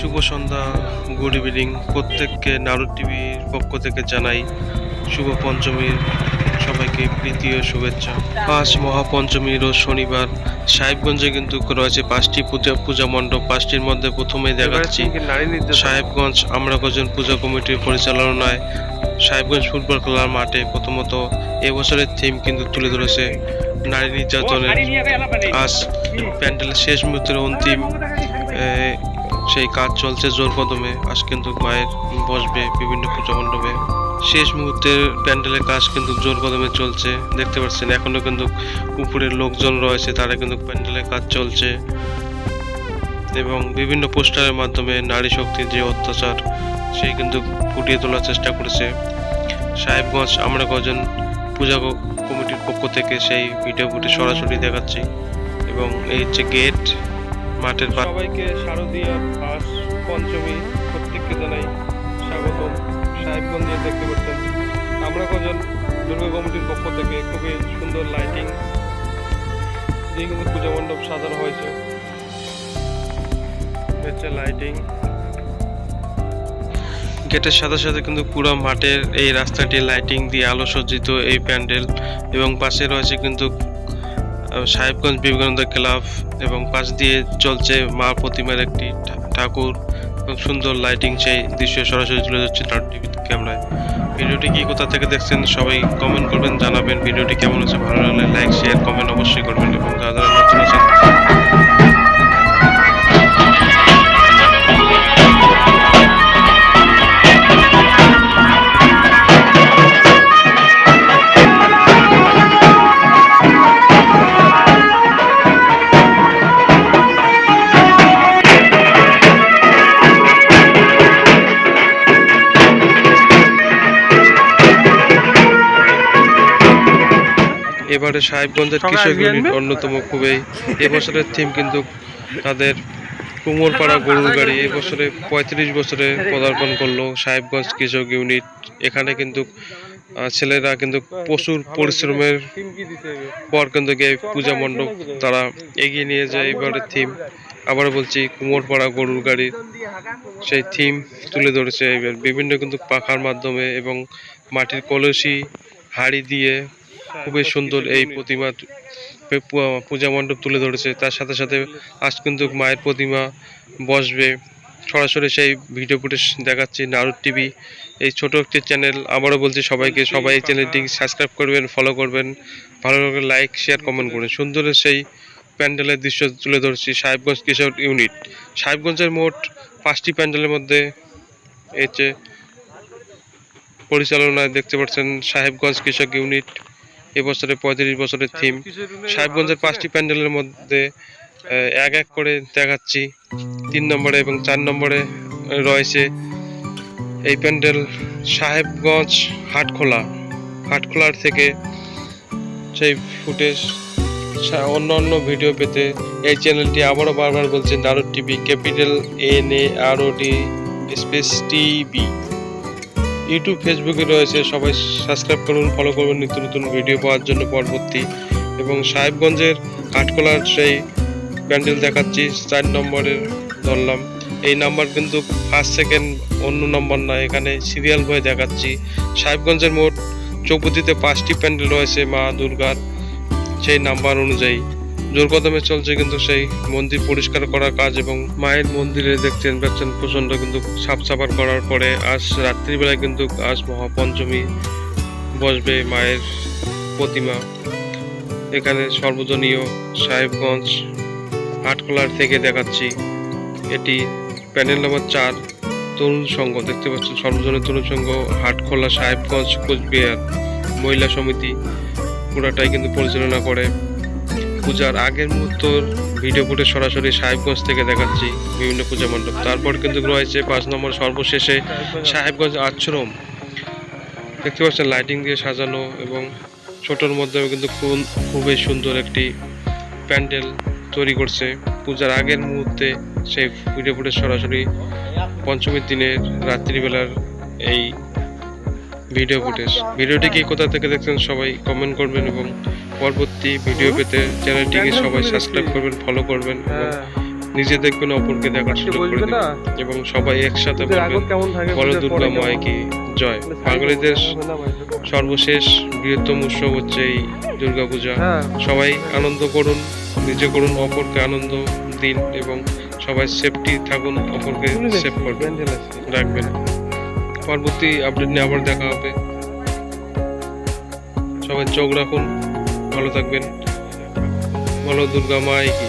শুভ সন্ধ্যা good evening প্রত্যেককে নারদ টিভির পক্ষ থেকে জানাই শুভ পঞ্চমীর সবাইকে প্রীতি ও শুভেচ্ছা। পাঁচ মহাপঞ্চমীর ও শনিবার। সাহেবগঞ্জে কিন্তু রয়েছে পাঁচটি পূজা পূজা মণ্ডপ। পাঁচটির মধ্যে প্রথমেই দেখাচ্ছি সাহেবগঞ্জ আমরাগঞ্জন পূজা কমিটির পরিচালনায় সাহেবগঞ্জ ফুটবল খেলার মাঠে প্রথমত এবছরের থিম কিন্তু তুলে ধরেছে নারী নির্যাতনের। আজ প্যান্ডেলের শেষ মুহূর্তের অন্তিম সেই কাজ চলছে জোর কদমে। আজ কিন্তু মায়ের বসবে বিভিন্ন পূজা মণ্ডপে। শেষ মুহূর্তের প্যান্ডেলের কাজ কিন্তু জোর কদমে চলছে। দেখতে পাচ্ছেন, এখনও কিন্তু উপরের লোকজন রয়েছে, তারা কিন্তু প্যান্ডেলের কাজ চলছে। এবং বিভিন্ন পোস্টারের মাধ্যমে নারী শক্তির যে অত্যাচার, সেই কিন্তু ফুটিয়ে তোলার চেষ্টা করেছে। সাহেবগঞ্জ আমরা কজন পূজা কমিটির পক্ষ থেকে সেই ভিডিও ফুটে সরাসরি দেখাচ্ছি। এবং এই হচ্ছে গেট মাঠের সবাইকে শারদীয় পাস পঞ্চমী প্রত্যেককে জানাই স্বাগত সাহেবগঞ্জে দেখতে পাচ্ছেন। আমরা কজন দুর্গা কমিটির পক্ষ থেকে খুবই সুন্দর লাইটিং দিয়ে কিন্তু পূজা মণ্ডপ সাজানো হয়েছে। হচ্ছে লাইটিং গেটের সাথে সাথে কিন্তু পুরো মাঠের এই রাস্তাটি লাইটিং দিয়ে আলো সজ্জিত এই প্যান্ডেল এবং পাশে রয়েছে কিন্তু সাহেবগঞ্জ বিবেকানন্দ ক্লাব এবং পাশ দিয়ে চলছে মা প্রতিমার একটি ঠাকুর এবং সুন্দর লাইটিং সেই দৃশ্য সরাসরি তুলে যাচ্ছে তার টিভি ক্যামেরায়। ভিডিওটি কি কোথা থেকে দেখছেন সবাই কমেন্ট করবেন, জানাবেন। ভিডিওটি কেমন হচ্ছে ভালো লাগলে লাইক শেয়ার কমেন্ট অবশ্যই করবেন এবং যারা যারা নতুন আছেন এবারে সাহেবগঞ্জের কৃষক ইউনিট অন্যতম খুবই এবছরের থিম কিন্তু তাদের কুমোরপাড়া গরুর গাড়ি এবছরে পঁয়ত্রিশ বছরে পদার্পণ করল সাহেবগঞ্জ কৃষক ইউনিট। এখানে কিন্তু ছেলেরা কিন্তু প্রচুর পরিশ্রমের পর কিন্তু এই পূজা মণ্ডপ তারা এগিয়ে নিয়ে যায় এবারের থিম আবার বলছি কুমোরপাড়া গরুর গাড়ির সেই থিম তুলে ধরেছে। এবার বিভিন্ন কিন্তু পাখার মাধ্যমে এবং মাটির কলসি হাড়ি দিয়ে খুবই সুন্দর এই প্রতিমা পূজা মণ্ডপ তুলে ধরেছে। তার সাথে সাথে আজ কিন্তু মায়ের প্রতিমা বসবে। সরাসরি সেই ভিডিও ফুটেজ দেখাচ্ছি নারুদ টিভি এই ছোট একটি চ্যানেল আবারও বলছি সবাইকে, সবাই এই চ্যানেলটি সাবস্ক্রাইব করবেন ফলো করবেন। ভালো লাগলে লাইক শেয়ার কমেন্ট করবেন সুন্দর সেই প্যান্ডেলের দৃশ্য তুলে ধরছি সাহেবগঞ্জ কৃষক ইউনিট। সাহেবগঞ্জের মোট পাঁচটি প্যান্ডেলের মধ্যে যে পরিচালনায় দেখতে পাচ্ছেন সাহেবগঞ্জ কৃষক ইউনিট। এবছরে পঁয়ত্রিশ বছরের থিম। সাহেবগঞ্জের পাঁচটি প্যান্ডেলের মধ্যে এক এক করে দেখাচ্ছি। তিন নম্বরে এবং চার নম্বরে রয়েছে এই প্যান্ডেল সাহেবগঞ্জ হাটখোলা। হাটখোলার থেকে সেই ফুটেজ অন্য অন্য ভিডিও পেতে এই চ্যানেলটি আবারও বারবার বলছে Narad TV capital N A R O D space TV. YouTube ফেসবুকে রয়েছে। সবাই সাবস্ক্রাইব করুন ফলো করুন নিত্য নতুন ভিডিও পাওয়ার জন্য পরবর্তী। এবং সাহেবগঞ্জের কাঠকোলার সেই প্যান্ডেল দেখাচ্ছি, চার নম্বরের ধরলাম। এই নাম্বার কিন্তু ফার্স্ট সেকেন্ড অন্য নম্বর না, এখানে সিরিয়াল বয়ে দেখাচ্ছি। সাহেবগঞ্জের মোট চৌপতিতে পাঁচটি প্যান্ডেল রয়েছে মা দুর্গার। সেই নাম্বার অনুযায়ী। জোর কদমে চলছে কিন্তু সেই মন্দির পরিষ্কার করার কাজ এবং মায়ের মন্দিরে দেখছেন, পাচ্ছেন প্রচণ্ড কিন্তু সাফ সাফার করার পরে আজ রাত্রিবেলায় কিন্তু আজ মহাপঞ্চমী বসবে মায়ের প্রতিমা। এখানে সর্বজনীয় সাহেবগঞ্জ আটকলার থেকে দেখাচ্ছি এটি প্যানেল নম্বর চার তরুণ সংঘ। দেখতে পাচ্ছেন সর্বজনীয় তরুণ সংঘ হাটখোলা সাহেবগঞ্জ কোচবিহার মহিলা সমিতি। পুরাটাই কিন্তু পরিচালনা করে পূজার আগের মুহূর্তর ভিডিও ফুটে সরাসরি সাহেবগঞ্জ থেকে দেখাচ্ছি বিভিন্ন পূজা মণ্ডপ। তারপর কিন্তু রয়েছে পাঁচ নম্বর সর্বশেষে সাহেবগঞ্জ আশ্রম। দেখতে পাচ্ছেন লাইটিং দিয়ে সাজানো এবং ছোটোর মধ্যেও কিন্তু খুব- খুবই সুন্দর একটি প্যান্ডেল তৈরি করছে। পূজার আগের মুহূর্তে সেই ভিডিও ফুটে সরাসরি পঞ্চমীর দিনের রাত্রিবেলার এই ভিডিও ফুটেজ ভিডিওটি কি কোথা থেকে দেখছেন সবাই কমেন্ট করবেন এবং পরবর্তী ভিডিও পেতে চ্যানেলটিকে সবাই সাবস্ক্রাইব করবেন ফলো করবেন এবং হ্যাঁ নিজে দেখবেন অপরকে দেখার সুযোগ করে দেবেন এবং সবাই একসাথে বলবেন বলো দুর্গা মায় কি? জয়। মানে বাঙালিদের পরতে হবে না ভাই? সর্বশেষ বৃহত্তম উৎসব হচ্ছে এই দুর্গাপূজা। হ্যাঁ। সবাই আনন্দ করুন নিজে করুন অপরকে আনন্দ দিন এবং সবাই সেফটি থাকুন অপরকে সেফ করবেন। রাখবেন। পরবর্তী আপডেট নিয়ে আবার দেখা হবে সবাই চোখ রাখুন, ভালো থাকবেন বলো, দুর্গা মাই কি।